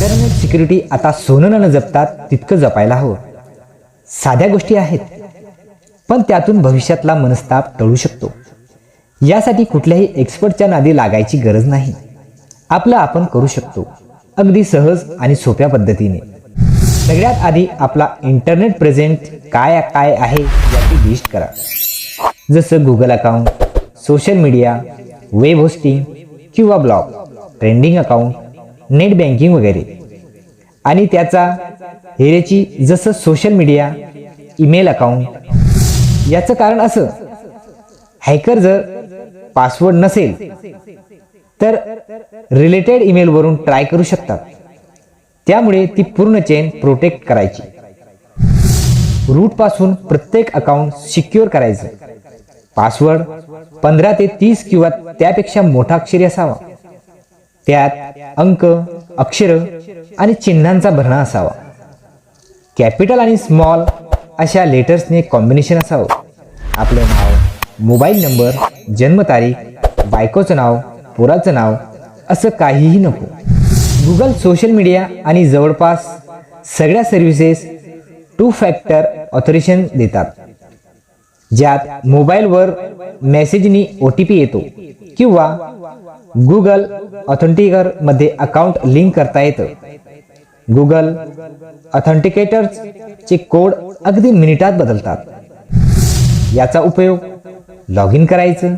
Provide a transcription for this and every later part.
Internet security आता सोनं न जपतात तितकं जपायला हवं. साध्या गोष्टी आहेत पण त्यातून भविष्यातला मनस्ताप टळू शकतो. यासाठी कुठल्याही एक्सपर्टच्या नादी लागायची गरज नाही. आपलं आपण करू शकतो अगदी सहज आणि सोप्या पद्धतीने. सगळ्यात आधी आपला इंटरनेट प्रेझेंट काय काय आहे याची लिस्ट करा. जसं Google account social media web hosting किंवा blog trending account net banking वगैरे. आणि त्याचा हेरेची जसं सोशल मीडिया ईमेल अकाउंट याचं कारण असं हॅकर जर पासवर्ड नसेल तर रिलेटेड ईमेलवरून ट्राय करू शकतात. त्यामुळे ती पूर्ण चेन प्रोटेक्ट करायची. रूटपासून प्रत्येक अकाउंट सिक्युअर करायचं. पासवर्ड पंधरा ते तीस किंवा त्यापेक्षा मोठा अक्षरी असावा. त्यात अंक अक्षर आणि चिन्हांचा भरणा असावा. कॅपिटल आणि स्मॉल अशा लेटर्सने कॉम्बिनेशन असावं. आपलं नाव मोबाईल नंबर जन्मतारीख बायकोचं नाव पोराचं नाव असं काहीही नको. गुगल सोशल मीडिया आणि जवळपास सगळ्या सर्व्हिसेस टू फॅक्टर ऑथोरेशन देतात ज्यात मोबाईलवर मेसेजनी ओ टी पी येतो. किंवा गुगल ऑथेंटिकरमध्ये अकाउंट लिंक करता येतं. गुगल ऑथेंटिकेटर्सचे कोड अगदी मिनिटात बदलतात. याचा उपयोग लॉग इन करायचं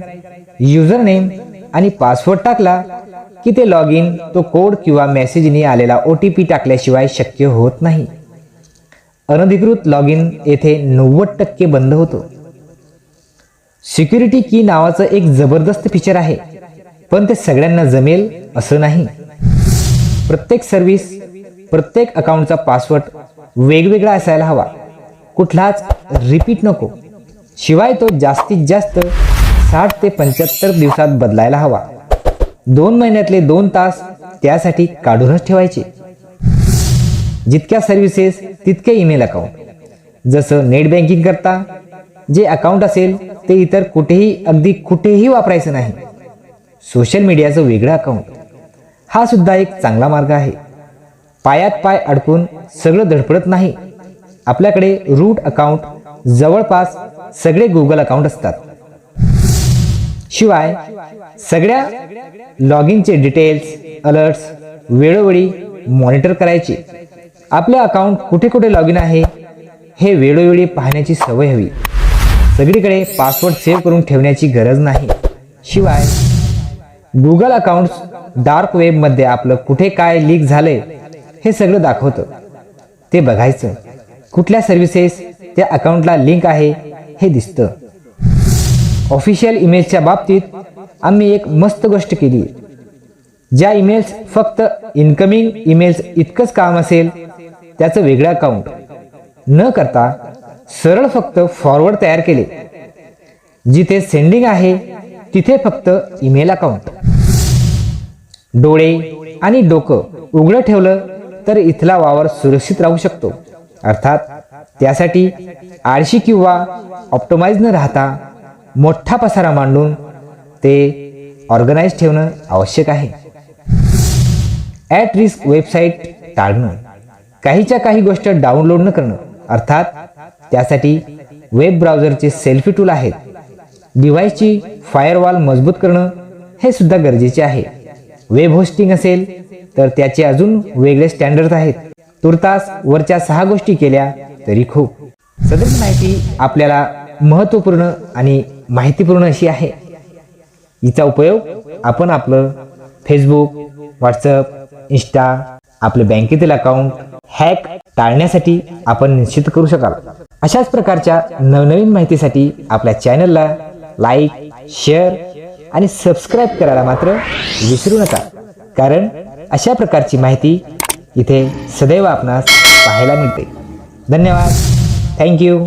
युजर नेम आणि पासवर्ड टाकला की ते लॉग इन तो कोड किंवा मेसेजने आलेला ओ टी पी टाकल्याशिवाय शक्य होत नाही. अनधिकृत लॉग इन येथे नव्वद टक्के बंद होतो. सिक्युरिटी की नावाचं एक जबरदस्त फीचर आहे. पण ते सगळ्यांना जमेल असं नाही. प्रत्येक सर्व्हिस प्रत्येक अकाउंटचा पासवर्ड वेगवेगळा असायला हवा. कुठलाच रिपीट नको. शिवाय तो जास्तीत जास्त साठ ते पंच्याहत्तर दिवसात बदलायला हवा. दोन महिन्यातले दोन तास त्यासाठी काढूनच ठेवायचे. जितक्या सर्व्हिसेस तितके ईमेल अकाउंट जसं नेट बँकिंग करता जे अकाउंट असेल ते इतर कुठेही अगदी कुठेही वापरायचं नाही. सोशल मीडियाचं वेगळं अकाउंट हा सुद्धा एक चांगला मार्ग आहे. पायात पाय अडकून सगळं धडपडत नाही. आपल्याकडे रूट अकाउंट जवळपास सगळे गुगल अकाउंट असतात. शिवाय सगळ्या लॉग इनचे डिटेल्स अलर्ट्स वेळोवेळी मॉनिटर करायचे. आपलं अकाउंट कुठे कुठे लॉग इन आहे हे वेळोवेळी पाहण्याची सवय हवी. सगळीकडे पासवर्ड सेव्ह करून ठेवण्याची गरज नाही. शिवाय गुगल अकाउंट डार्क वेबमध्ये आपलं कुठे काय लीक झालंय हे सगळं दाखवतं. ते बघायचं. कुठल्या सर्व्हिसेस त्या अकाउंटला लिंक आहे हे दिसतं. ऑफिशियल इमेलच्या बाबतीत आम्ही एक मस्त गोष्ट केली. ज्या ईमेल्स फक्त इनकमिंग ईमेल्स इतकंच काम असेल त्याचं वेगळं अकाउंट न करता सरळ फक्त फॉरवर्ड तयार केले. जिथे सेंडिंग आहे तिथे फक्त ईमेल अकाउंट डोळे आणि डोकं उघडं ठेवलं तर इथला वावर सुरक्षित राहू शकतो. अर्थात त्यासाठी आळशी किंवा ऑप्टोमाइज न राहता मोठा पसारा मांडून ते ऑर्गनाईज ठेवणं आवश्यक आहे. ॲट रिस्क वेबसाईट टाळणं. काहीच्या काही गोष्ट डाउनलोड न करणं. अर्थात त्यासाठी वेब ब्राउझरचे सेल्फी टूल आहेत. डिव्हाइसची फायरवॉल मजबूत करणं हे सुद्धा गरजेचे आहे. वेब होस्टिंग असेल तर त्याचे अजून वेगळे स्टँडर्ड आहेत. तुर्तास वरच्या सहा गोष्टी केल्या तरी खूप. सदर माहिती आपल्याला महत्त्वपूर्ण आणि माहितीपूर्ण अशी आहे. हिचा उपयोग आपण आपलं फेसबुक व्हॉट्सअप इन्स्टा आपलं बँकेतील अकाउंट हॅक टाळण्यासाठी आपण निश्चित करू शकाल. अशाच प्रकारच्या नवनवीन माहितीसाठी आपल्या चॅनलला लाईक शेअर आणि सबस्क्राईब करायला मात्र विसरू नका. कारण अशा प्रकारची माहिती इथे सदैव आपणास पाहायला मिळते. धन्यवाद. थँक्यू